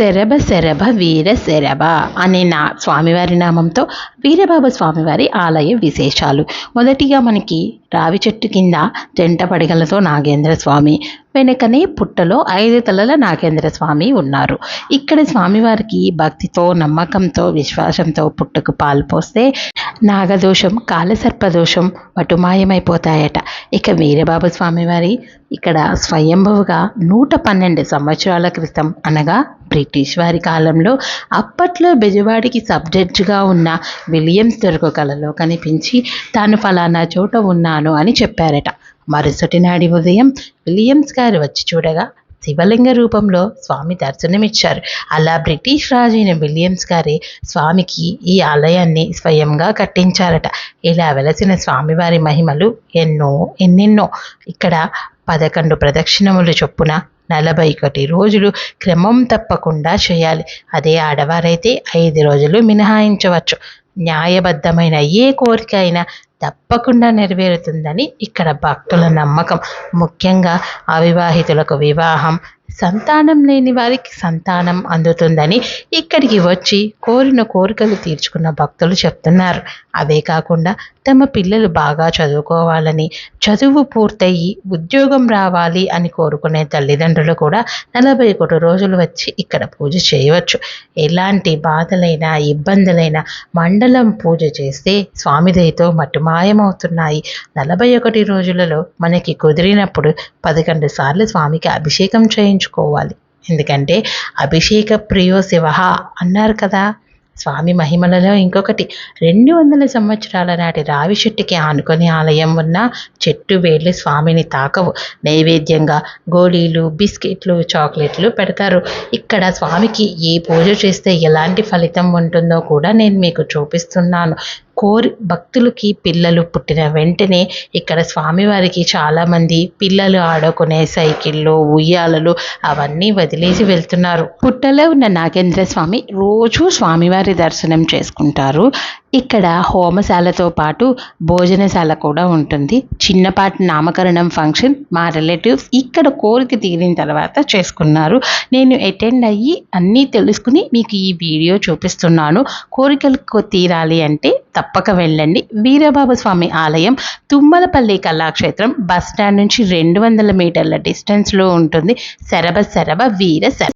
శరభ శరభ వీర శరభ అనే నా స్వామివారి నామంతో వీరబాబు స్వామివారి ఆలయ విశేషాలు. మొదటిగా మనకి రావి చెట్టు కింద జంట పడిగలతో నాగేంద్ర స్వామి వెనకనే పుట్టలో ఐదు తలల నాగేంద్ర స్వామి ఉన్నారు. ఇక్కడ స్వామివారికి భక్తితో నమ్మకంతో విశ్వాసంతో పుట్టకు పాలు పోస్తే నాగదోషం కాలసర్పదోషం వటుమాయమైపోతాయట. ఇక వీరబాబు స్వామివారి ఇక్కడ స్వయంభువుగా నూట పన్నెండు సంవత్సరాల క్రితం అనగా బ్రిటిష్ వారి కాలంలో అప్పట్లో బెజవాడికి సబ్జెక్టుగా ఉన్న విలియమ్స్ దొరకు కలలో కనిపించి తాను ఫలానా చోట ఉన్నాను అని చెప్పారట. మరుసటి నాడి ఉదయం విలియమ్స్ గారు వచ్చి చూడగా శివలింగ రూపంలో స్వామి దర్శనమిచ్చారు. అలా బ్రిటిష్ రాజైన విలియమ్స్ గారే స్వామికి ఈ ఆలయాన్ని స్వయంగా కట్టించారట. ఇలా వెలసిన స్వామివారి మహిమలు ఎన్నో ఎన్నెన్నో. ఇక్కడ పదకొండు ప్రదక్షిణములు చొప్పున నలభై ఒకటి రోజులు క్రమం తప్పకుండా చేయాలి. అదే ఆడవారైతే ఐదు రోజులు మినహాయించవచ్చు. న్యాయబద్ధమైన ఏ కోరిక అయినా తప్పకుండా నెరవేరుతుందని ఇక్కడ భక్తుల నమ్మకం. ముఖ్యంగా అవివాహితులకు వివాహం సంతానం లేని వారికి సంతానం అందుతుందని ఇక్కడికి వచ్చి కోరిన కోరికలు తీర్చుకున్న భక్తులు చెప్తున్నారు. అవే కాకుండా తమ పిల్లలు బాగా చదువుకోవాలని చదువు పూర్తయి ఉద్యోగం రావాలి అని కోరుకునే తల్లిదండ్రులు కూడా నలభై ఒకటి రోజులు వచ్చి ఇక్కడ పూజ చేయవచ్చు. ఎలాంటి బాధలైనా ఇబ్బందులైనా మండలం పూజ చేస్తే స్వామిదయతో మటుమాయమవుతున్నాయి. నలభై ఒకటి రోజులలో మనకి కుదిరినప్పుడు పదకొండు సార్లు స్వామికి అభిషేకం చేయించు చేయించుకోవాలి ఎందుకంటే అభిషేక ప్రియో శివ అన్నారు కదా. స్వామి మహిమలలో ఇంకొకటి రెండు వందల సంవత్సరాల నాటి రావి చెట్టుకి ఆనుకొని ఆలయం ఉన్న చెట్టు వేళ్ళు స్వామిని తాకవు. నైవేద్యంగా గోళీలు బిస్కెట్లు చాక్లెట్లు పెడతారు. ఇక్కడ స్వామికి ఏ పూజ చేస్తే ఎలాంటి ఫలితం ఉంటుందో కూడా నేను మీకు చూపిస్తున్నాను. కోరి భక్తులకి పిల్లలు పుట్టిన వెంటనే ఇక్కడ స్వామివారికి చాలామంది పిల్లలు ఆడుకునే సైకిళ్ళు ఉయ్యాలలు అవన్నీ వదిలేసి వెళ్తున్నారు. పుట్టలో ఉన్న నాగేంద్ర స్వామి రోజు స్వామివారి దర్శనం చేసుకుంటారు. ఇక్కడ హోమశాలతో పాటు భోజనశాల కూడా ఉంటుంది. చిన్నపాటి నామకరణం ఫంక్షన్ మా రిలేటివ్స్ ఇక్కడ కోరిక తీరిన తర్వాత చేసుకున్నారు. నేను అటెండ్ అయ్యి అన్నీ తెలుసుకుని మీకు ఈ వీడియో చూపిస్తున్నాను. కోరికలు తీరాలి అంటే తప్పక వెళ్ళండి. వీరబాబు స్వామి ఆలయం తుమ్మలపల్లి కళాక్షేత్రం బస్ స్టాండ్ నుంచి రెండు వందల మీటర్ల డిస్టెన్స్లో ఉంటుంది. శరభ శరభ వీర శర